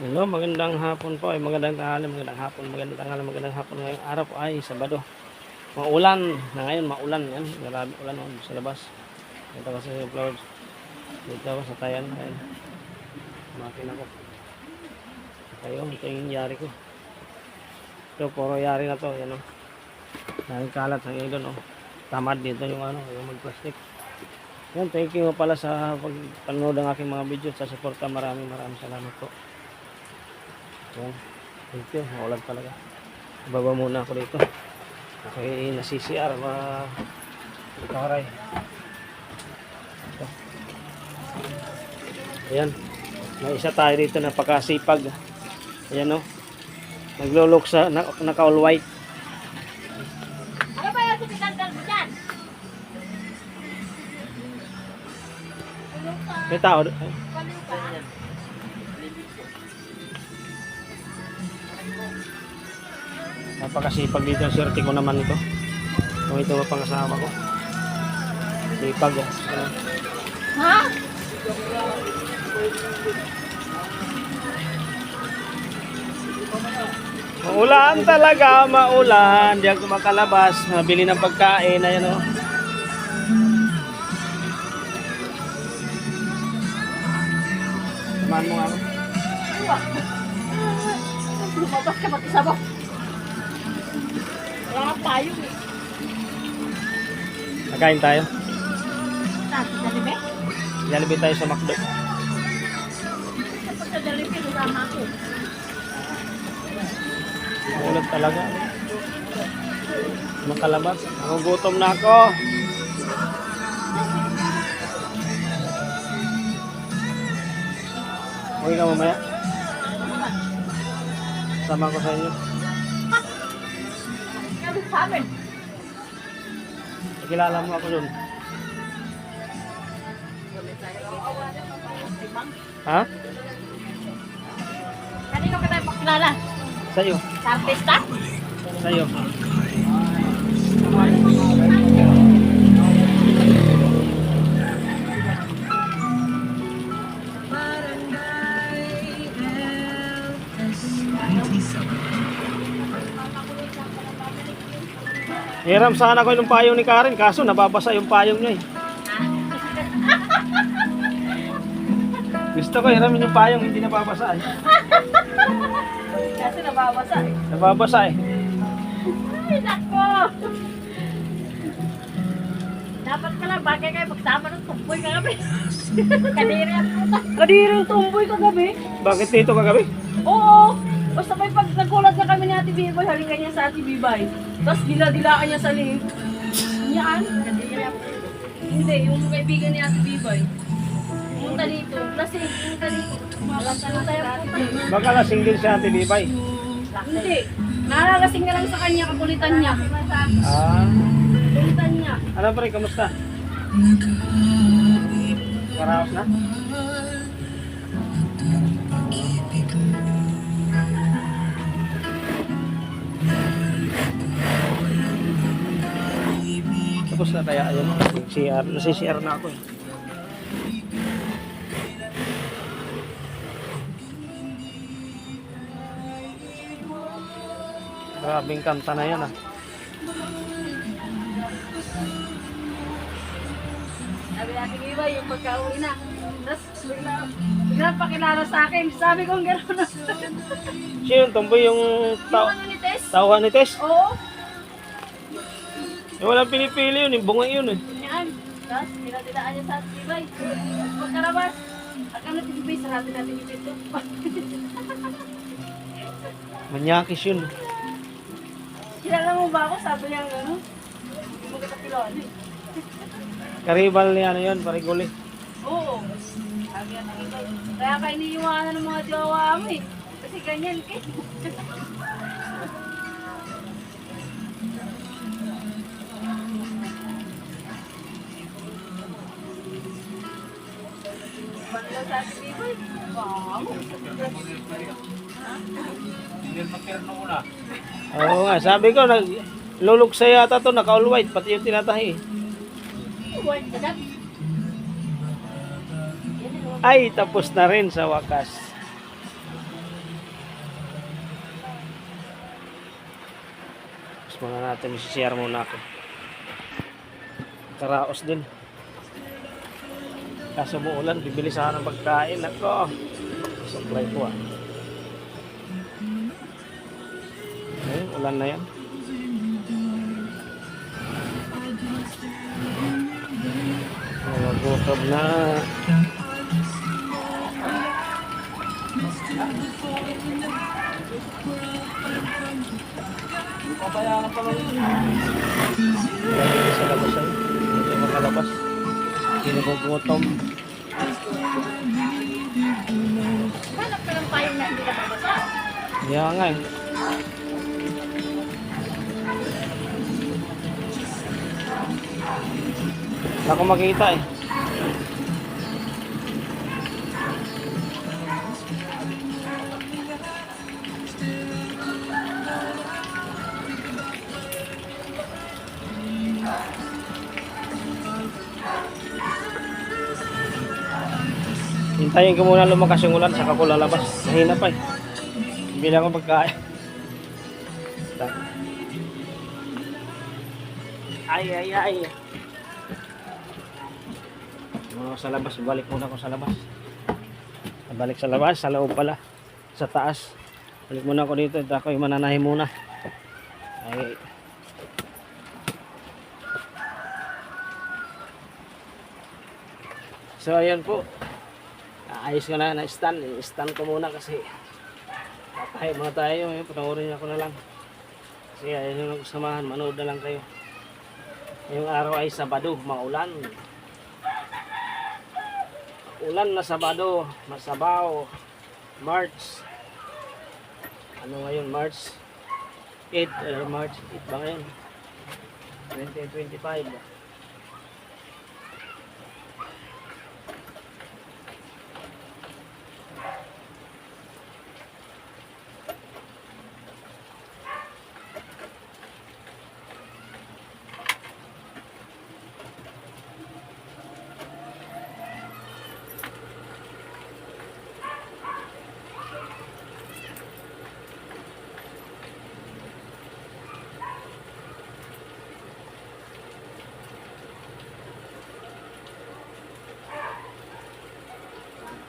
Hello, magandang hapon po. Ay, magandang tanghali, magandang hapon, magandang tanghali, magandang hapon. Ngayong araw po ay Sabado. Maulan na ngayon, maulan yan. Marami ulan noon sa labas. Dito kasi sa flowers. Dito ako sa tayan. Ayan. Makina ko. Kayo, ito yung yari ko. Ito, puro yari na to. Yan o. Dahil kalat ng ilon o. Tamad dito yung ano, yung mag-plastic. Yan, thank you pala sa pagpanood ng aking mga video sa suporta. Maraming maraming salamat po. Yan. Thank you. Maulan talaga. Baba muna ako dito. Okay, nasi-CR. Ma... Karay. Ito. Ayan. May isa tayo dito na pakasipag. Ayan o. Naglulok sa na, naka-all white. Ano ba yung sinitandal mo dyan? May tao. doon. Napakasipag dito ang swerte ko naman ito. Kung ito ang pangasawa ko. Sipag. Ayan. Ha? Maulan talaga, maulan. Di ako makalabas. Nabili ng pagkain. Ayan o. Samahan mo nga. Lumabas ka pati sa nga tayo eh. Nakain tayo. Nasa dalibe? Lalabay tayo sa McDo. Kapag sa dalibe, kasama ako. Maulan talaga. Makalabas. Ako gutom na ako. Uwi ka mamaya. Sama ko sa inyo. Sa amin. Kilala mo ako dun. Ha? Kanino ka tayo pakilala? Sa'yo. Sa artista? Sa'yo. Hiram sana ko yung payong ni Karen, kaso nababasa yung payong niya eh. Gusto ko hiramin yung payong, hindi nababasa eh. Kasi nababasa eh. Nababasa eh. Ay, nako! Dapat ka lang, bagay kayo magsama ng tumboy kagabi. Kadiri ang puta. Kadiri ang tumboy kagabi? Bakit dito kagabi? Oo! Basta may pag nagulat na kami ni Ate Bibay, halika niya sa Ate Bibay. Tapos dila-dilaan niya sa liig. Yan. Hindi, yung kaibigan ni Ate Bibay. Pumunta dito. Lasing, pumunta dito. Puta. Baka lasing din si Ate Bibay. Hindi. Nalalasing na lang sa kanya, kakulitan niya. Ah, Kakulitan niya. ano pre, kamusta? Paraos na? Tapos na kaya ayun, CR, nasi CR na ako eh. Grabing kanta na yan ah. Sabi natin iba, yung pagka-uwi na. Tapos bigla, bigla pakilala sa akin. Sabi ko gano'n na. Sino yung tomboy yung Yung tao ano ni Tess? tauhan ni Tess? Oo. Eh, walang pinipili yun, yung bunga yun eh. Yan. Tapos tinatilaan niya sa tibay. Pagkarabas, akang natin tibay, sarado natin yung pito. Manyakis yun. Kilala mo ba ako? Sabi niya ano? Hindi mo kita kilala eh. Karibal ni ano yun, pariguli. Oo. Sabi niya. Kaya kayo iniiwanan ng mga jowa mo eh. Kasi ganyan eh. Oo nga, sabi ko, nag luluksa yata to, naka all white, pati yung tinatahi. Ay, tapos na rin sa wakas. Mas mga natin, isishare muna ako. Karaos din. Kaso mo ulan, bibili sana ng pagkain. Ako. Supply ko ah. Ayun, ulan na yan. Nagutob na. Papayaran pa lang yun. Sa labas ay. Hindi makalabas. Hindi nagugutom. Hanap ka ng payong na hindi ka babasa. Kaya nga eh. Wala ko makita eh. Hintayin ko muna lumakas yung ulan, saka ko lalabas. Mahina pa eh. Bili ako pagkain. Ay, ay, ay. Mga sa labas, balik muna ako sa labas. Balik sa labas, sa loob pala. Sa taas. Balik muna ako dito, ito ako yung mananahi muna. Ay. So, ayan po. Ayos ko na, na-stand. I-stand ko muna kasi Tayo mga tayo, eh, panoorin ako na lang. Kasi ayun yung samahan, manood na lang kayo. Ngayong araw ay Sabado, maulan. Ulan na Sabado, masabaw. March. Ano ngayon, March 8, uh, March 8 ba ngayon? 2025.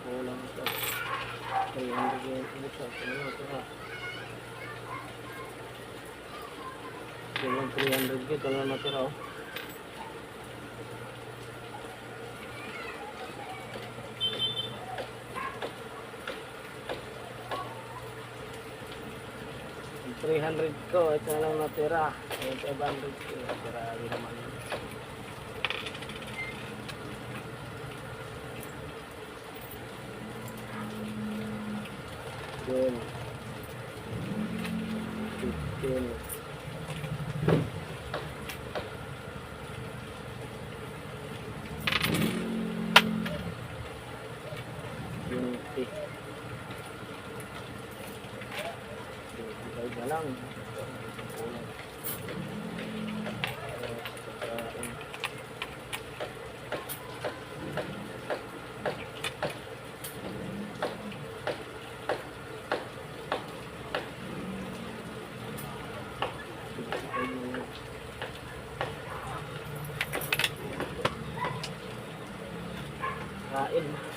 Kulang ito. 300 yung ito. Ano ito ha? Yung 300 ko, ito lang natira oh. Yung 300 ko, ito na lang natira. Yung 500 ko, natira rin naman. Ten. 对。Kain.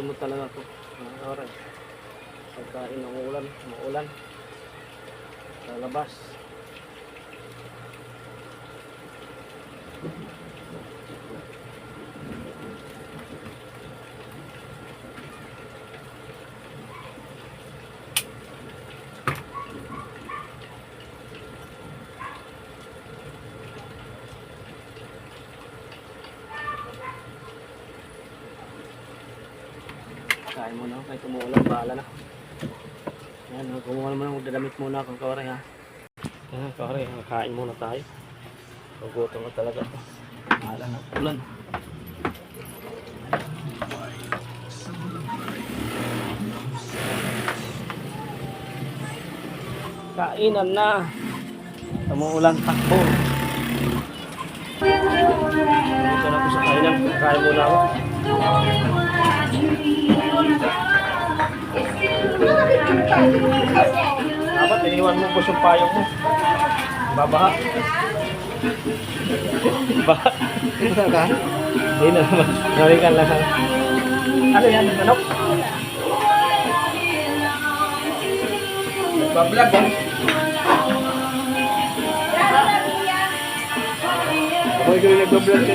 Gutom mo talaga ako. Mga oras. Pagkain ng ulan, maulan. Sa labas. Kain muna ako kahit umuulan, bahala na. Yan, uh, kumuha naman ako, dadamit muna akong kawari ha. Yan, kawari, uh, kain muna tayo. Gugutom na talaga. Bahala na, ulan. Kainan na. Tumuulan, takbo. Dito na po sa kainan. Kain muna ako. Dapat iniwan mo po yung payong mo. Babaha. Baha. Saan ka? Hindi na naman. Narikan lang. Ano yan? Manok? Bablog eh. Ako ikaw yung nagbablog ka.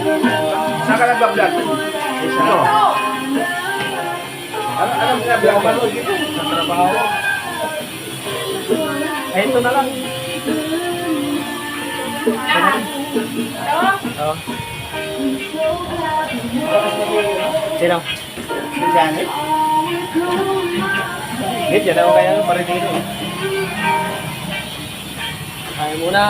Saan ka nagbablog? Isa. Ano, anong binablog mo? Sa trabaho. Eh, ito na lang. Oo. Sino? Bilyani? Hit, yan ako kaya pa rin dito. Kaya muna.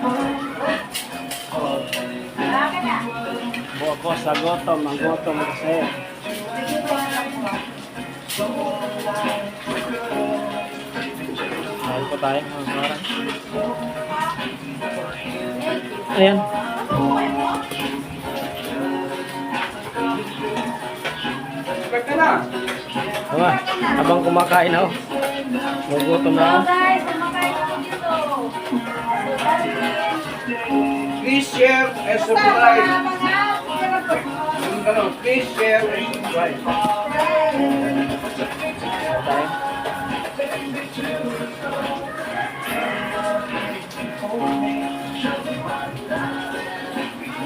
Ano yan? Boko sa gotom, ang gotom kasi. Kain po tayo. mga kamarang. Ayan. Na? Tama, habang kumakain ako. Nagutom na ako. guys, kumakain ako dito. Please share and subscribe. Ano, please share and subscribe.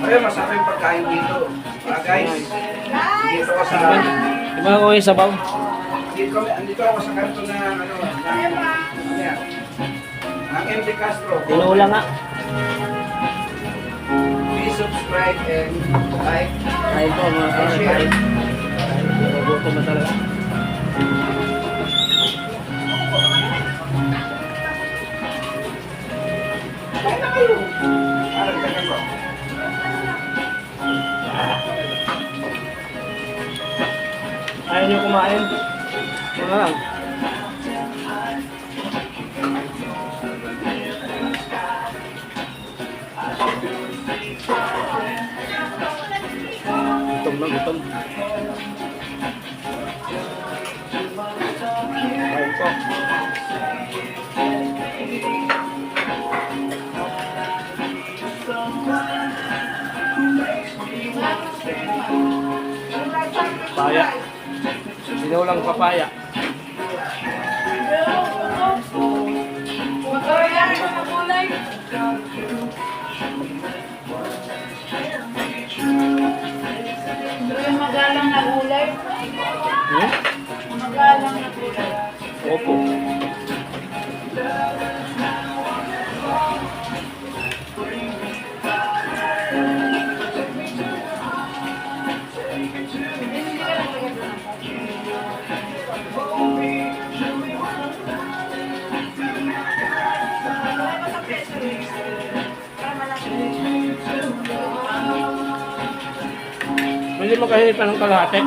Ayun, masarap yung pagkain dito. Ah, guys, dito ako sa... Di ba ako yung sabaw? Dito, andito ako sa kanto na ano, na, ano yan? Ang MD Castro. Tinula nga. Please subscribe and like. Kain po mga kamarang. Kain. Nagutom na talaga. Kain na kayo. Ah, nagdagan ko. Ayaw niyo kumain. Mga lang. Gutom na gutom. Kain po. Paya. Sinulang papaya. Yung gulay. Hmm? Magalang na gulay. Opo. Makahingi pa ng kalahati.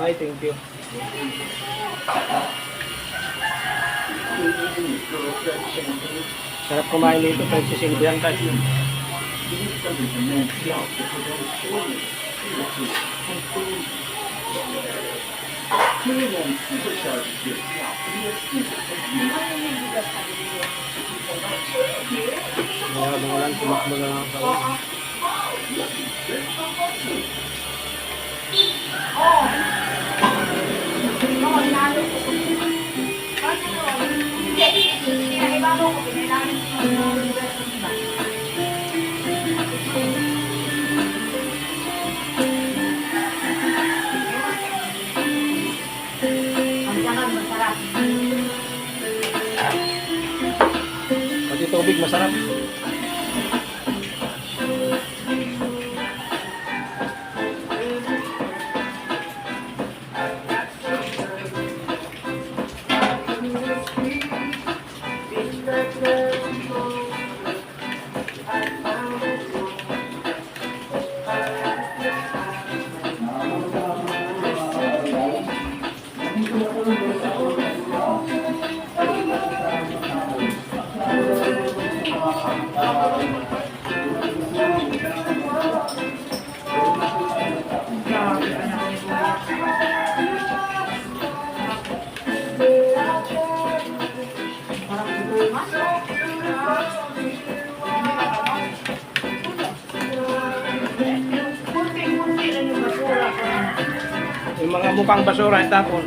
Ay, thank you. Sarap kumain dito, kahit sisilbihan kahit yun. Kaya umulan, tumakbo na lang sa ulan. Pati tubig masarap. Mukhang basura itapon.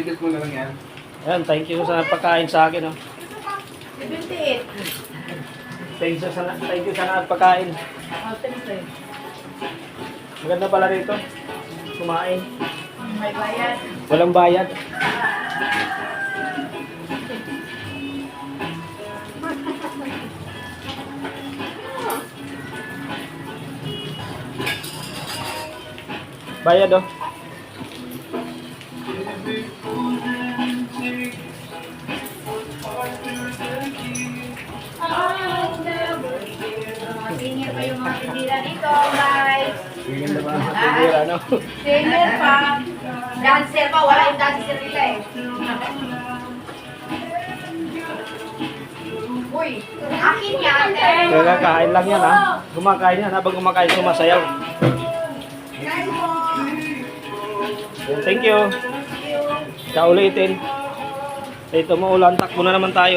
I-edit mo na lang yan. Ayan, thank you sa pagkain sa akin. Oh. 78. Thank you sa thank you sa pagkain. Oh. Maganda pala rito. Kumain. May bayad. Walang bayad. Bayad oh. Senior pa yung mga tindira dito, guys. Na ba? Tingin ano? Senior pa. Dancer pa, wala yung dancer nila eh. Uy, akin yan. Kaya kain lang yan ha. Kumakain yan habang kumakain sumasayaw. Thank you. Sa ulitin. Ito mo ulan, takbo na naman tayo.